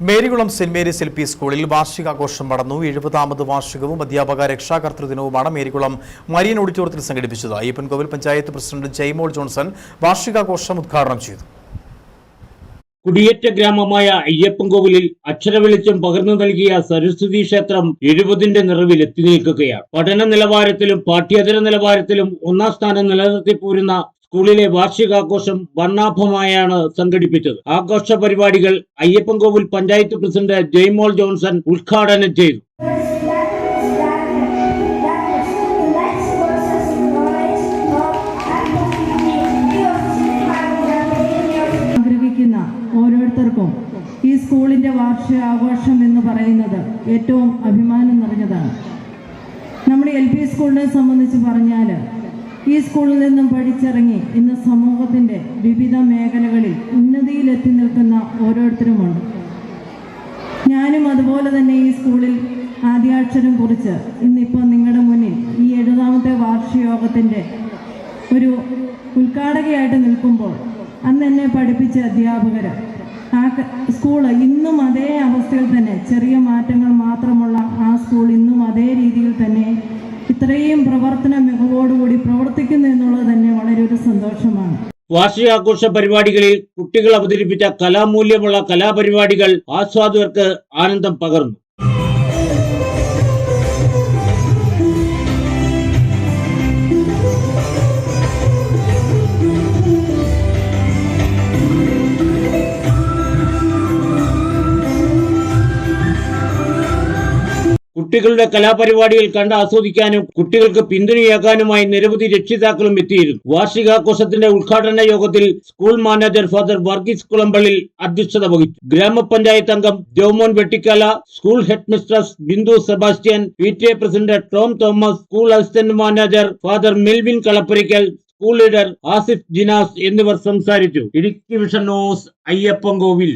Marykulam saint Mary's L P സ്കൂളിൽ വാർഷികാഘോഷം നടന്നു. എഴുപതാമത് വാർഷികവും അധ്യാപക രക്ഷാകർതൃ ദിനവുമാണ് മേരികുളം മരിയൻ ഓഡിറ്റോറിയത്തിൽ സംഘടിപ്പിച്ചത്. അയ്യപ്പൻകോവിൽ പഞ്ചായത്ത് പ്രസിഡന്റ് ജയ്മോൾ ജോൺസൺ വാർഷികാഘോഷം ഉദ്ഘാടനം ചെയ്തു. കുടിയേറ്റ ഗ്രാമമായ അയ്യപ്പൻകോവിലിൽ അക്ഷരവെളിച്ചം പകർന്നു നൽകിയ സരസ്വതി ക്ഷേത്രം എഴുപതിന്റെ നിറവിൽ എത്തി നിൽക്കുകയാണ്. പഠന നിലവാരത്തിലും പാഠ്യേതര നിലവാരത്തിലും ഒന്നാം സ്ഥാനം നിലനിർത്തി പോരുന്ന സ്കൂളിലെ വാർഷികാഘോഷം വർണാഭമായാണ് സംഘടിപ്പിച്ചത്. ആഘോഷ പരിപാടികൾ അയ്യപ്പൻകോവിൽ പഞ്ചായത്ത് പ്രസിഡന്റ് ജയ്മോൾ ജോൺസൺ ഉദ്ഘാടനം ചെയ്തു. ഓരോരുത്തർക്കും ഈ സ്കൂളിന്റെ വാർഷികാഘോഷം എന്ന് പറയുന്നത് ഏറ്റവും അഭിമാനം നിറഞ്ഞതാണ്. നമ്മുടെ എൽ പി സ്കൂളിനെ സംബന്ധിച്ച് പറഞ്ഞാൽ ഈ സ്കൂളിൽ നിന്നും പഠിച്ചിറങ്ങി ഇന്ന് സമൂഹത്തിന്റെ വിവിധ മേഖലകളിൽ ഉന്നതിയിലെത്തി നിൽക്കുന്ന ഓരോരുത്തരുമാണ്. ഞാനും അതുപോലെ തന്നെ ഈ സ്കൂളിൽ ആദ്യാക്ഷരം കുറിച്ച് ഇന്നിപ്പോൾ നിങ്ങളുടെ മുന്നിൽ ഈ എഴുപതാമത്തെ വാർഷികയോഗത്തിന്റെ ഒരു ഉദ്ഘാടകയായിട്ട് നിൽക്കുമ്പോൾ അന്ന് എന്നെ പഠിപ്പിച്ച അധ്യാപകർ ആ സ്കൂൾ ഇന്നും അതേ അവസ്ഥയിൽ തന്നെ ചെറിയ മാറ്റങ്ങൾ മാത്രമുള്ള ഇത്രയും പ്രവർത്തന മികവോടുകൂടി പ്രവർത്തിക്കുന്നു എന്നുള്ളത് തന്നെ വളരെ ഒരു സന്തോഷമാണ്. വാർഷികാഘോഷ പരിപാടികളിൽ കുട്ടികൾ അവതരിപ്പിച്ച കലാമൂല്യമുള്ള കലാപരിപാടികൾ ആസ്വാദകർക്ക് ആനന്ദം പകർന്നു. കുട്ടികളുടെ കലാപരിപാടികൾ കണ്ട് ആസ്വദിക്കാനും കുട്ടികൾക്ക് പിന്തുണയാക്കാനുമായി നിരവധി രക്ഷിതാക്കളും എത്തിയിരുന്നു. വാർഷികാഘോഷത്തിന്റെ ഉദ്ഘാടന യോഗത്തിൽ school manager father Varghese Kulampallil അധ്യക്ഷത വഹിച്ചു. ഗ്രാമപഞ്ചായത്ത് അംഗം Jomon Vettikkala school headmistress Bindu Sebastian P T A president Tom Thomas school assistant manager father Melvin Kalappurakkal school leader Asif Jinas എന്നിവർ സംസാരിച്ചു. Idukki vision news Ayyappankovil.